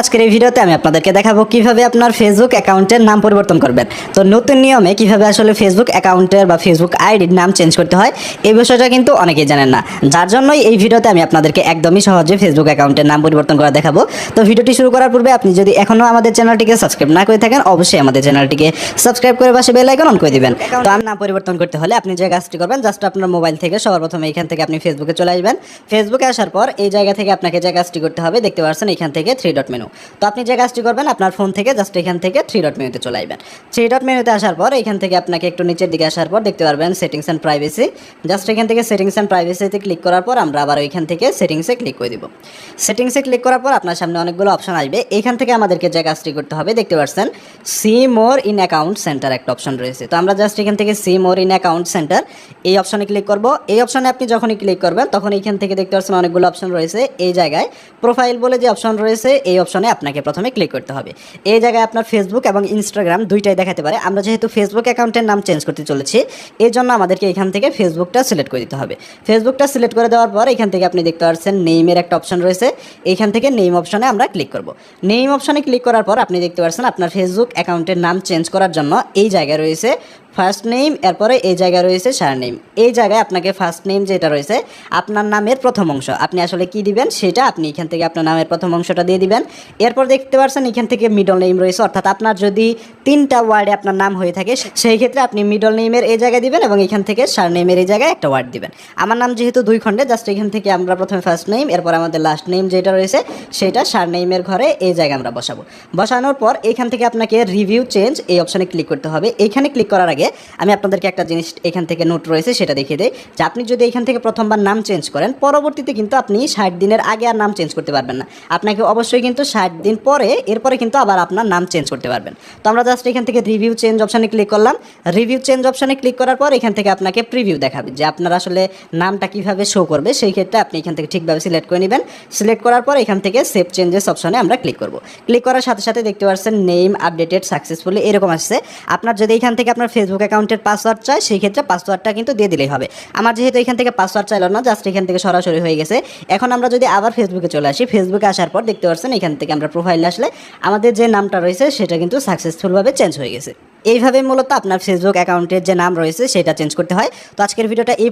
আজকের এই ভিডিওতে আমি আপনাদেরকে দেখাবো কীভাবে আপনার ফেসবুক অ্যাকাউন্টের নাম পরিবর্তন করবেন। তো নতুন নিয়মে কীভাবে আসলে ফেসবুক অ্যাকাউন্টের বা ফেসবুক আইডির নাম চেঞ্জ করতে হয় এই বিষয়টা কিন্তু অনেকেই জানেন না। যার জন্যই এই ভিডিওতে আমি আপনাদেরকে একদমই সহজে ফেসবুক অ্যাকাউন্টের নাম পরিবর্তন করা দেখাবো। তো ভিডিওটি শুরু করার পূর্বে আপনি যদি এখনও আমাদের চ্যানেলটিকে সাবস্ক্রাইব না করে থাকেন অবশ্যই আমাদের চ্যানেলটিকে সাবস্ক্রাইব করে পাশে বেল আইকন অন করে দিবেন। তো আমি নাম পরিবর্তন করতে হলে আপনি যে কাজটি করবেন জাস্ট আপনার মোবাইল থেকে সবার প্রথমে এখান থেকে আপনি ফেসবুকে চলে আসবেন। ফেসবুকে আসার পর এই জায়গা থেকে আপনাকে যে কাজটি করতে হবে দেখতে পাচ্ছেন এখান থেকে থ্রি ডট মেনু তো আপনি যে কাজটি করবেন, আপনার ফোন থেকে জাস্ট এখান থেকে থ্রি ডট মেনুতে চলে আসবেন। থ্রি ডট মেনুতে আসার পর, এখান থেকে আপনাকে একটু নিচের দিকে আসার পর দেখতে পারবেন সেটিংস অ্যান্ড প্রাইভেসি জাস্ট এখান থেকে সেটিংস অ্যান্ড প্রাইভেসিতে ক্লিক করার পর আমরা আবার ওইখান থেকে সেটিংসে ক্লিক করে দিব। সেটিংসে ক্লিক করার পর আপনার সামনে অনেকগুলো অপশন আসবে। এখান থেকে আমাদেরকে যে কাজটি করতে হবে, দেখতে পাচ্ছেন see more in account centre একটা অপশন রয়েছে। তো আমরা জাস্ট এখান থেকে see more in account centre এই অপশনে ক্লিক করব। এই অপশনে আপনি যখনই ক্লিক করবেন, তখন এখান থেকে দেখতে পাচ্ছেন অনেকগুলো অপশন রয়েছে। এই জায়গায় প্রোফাইল বলে যে অপশন রয়েছে, এই অপশনে আপনাকে প্রথমে ক্লিক করতে হবে। এই জায়গায় আপনার ফেসবুক এবং ইনস্টাগ্রাম দুইটাই দেখাতে পারে। আমরা যেহেতু ফেসবুক অ্যাকাউন্টের নাম চেঞ্জ করতে চলেছি, এই জন্য আমাদেরকে এখান থেকে ফেসবুকটা সিলেক্ট করে দিতে হবে। ফেসবুকটা সিলেক্ট করে দেওয়ার পর এখান থেকে আপনি দেখতে পাচ্ছেন নেইমের একটা অপশন রয়েছে। এখান থেকে নেইম অপশনে আমরা ক্লিক করব। নেইম অপশনে ক্লিক করার পর আপনি দেখতে পাচ্ছেন আপনার ফেসবুক অ্যাকাউন্টের নাম চেঞ্জ করার জন্য এই জায়গায় রয়েছে ফার্স্ট নেম এরপরে এই জায়গায় রয়েছে সার নেম এই জায়গায় আপনাকে ফার্স্ট নেম যেটা রয়েছে, আপনার নামের প্রথম অংশ। আপনি আসলে কি দিবেন সেটা আপনি এখান থেকে আপনার নামের প্রথম অংশটা দিয়ে দিবেন। এরপর দেখতে পাচ্ছেন এখান থেকে মিডল নেম রয়েছে, অর্থাৎ আপনার যদি তিনটা ওয়ার্ডে আপনার নাম হয়ে থাকে, সেই ক্ষেত্রে আপনি মিডল নেমের এই জায়গায় দিবেন এবং এখান থেকে সার নেমের এই জায়গায় একটা ওয়ার্ড দিবেন। আমার নাম যেহেতু দুই খণ্ডে জাস্ট এখান থেকে আমরা প্রথমে ফার্স্ট নেম এরপর আমাদের লাস্ট নেম যেটা রয়েছে, সেটা সার নেমের ঘরে এই জায়গায় আমরা বসাবো। বসানোর পর এখান থেকে আপনাকে রিভিউ চেঞ্জ এই অপশানে ক্লিক করতে হবে। এইখানে ক্লিক করার আগে আমি আপনাদেরকে একটা জিনিস এখান থেকে নোট রয়েছে, সেটা দেখিয়ে দিই। যে আপনি যদি এখান থেকে প্রথমবার নাম চেঞ্জ করেন, পরবর্তীতে কিন্তু আপনি ষাট দিনের আগে আর নাম চেঞ্জ করতে পারবেন না। আপনাকে অবশ্যই কিন্তু ষাট দিন পরে, এরপরে কিন্তু আবার আপনার নাম চেঞ্জ করতে পারবেন। তো আমরা জাস্ট এখান থেকে রিভিউ চেঞ্জ অপশানে ক্লিক করলাম। রিভিউ চেঞ্জ অপশানে ক্লিক করার পর এখান থেকে আপনাকে প্রিভিউ দেখাবে যে আপনার আসলে নামটা কীভাবে শো করবে। সেই ক্ষেত্রে আপনি এখান থেকে ঠিকভাবে সিলেক্ট করে নেবেন। সিলেক্ট করার পর এখান থেকে সেভ চেঞ্জেস অপশানে আমরা ক্লিক করব। ক্লিক করার সাথে সাথে দেখতে পাচ্ছেন নেম আপডেটেড সাকসেসফুলি এরকম আসছে। আপনার যদি এখান থেকে আপনার ফেসবুক অ্যাকাউন্টের পাসওয়ার্ড চায় সেই ক্ষেত্রে পাসওয়ার্ডটা কিন্তু দিয়ে দিলেই হবে। আমার যেহেতু এখান থেকে পাসওয়ার্ড চাইলো না জাস্ট এখান থেকে সরাসরি হয়ে গেছে। এখন আমরা যদি আবার ফেসবুকে চলে আসি ফেসবুকে আসার পর দেখতে পাচ্ছেন এখান থেকে আমরা প্রোফাইল আসলে আমাদের যে নামটা রয়েছে, সেটা কিন্তু সাকসেসফুলভাবে চেঞ্জ হয়ে গেছে। এইভাবে মূলত আপনার ফেসবুক অ্যাকাউন্টের যে নাম রয়েছে, সেটা চেঞ্জ করতে হয়। তো আজকের ভিডিওটা এই